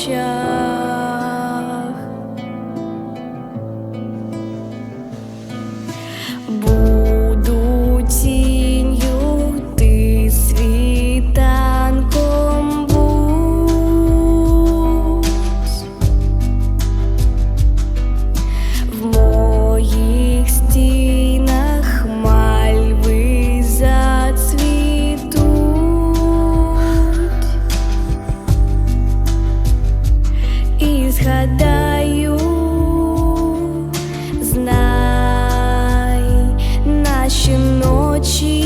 show. 去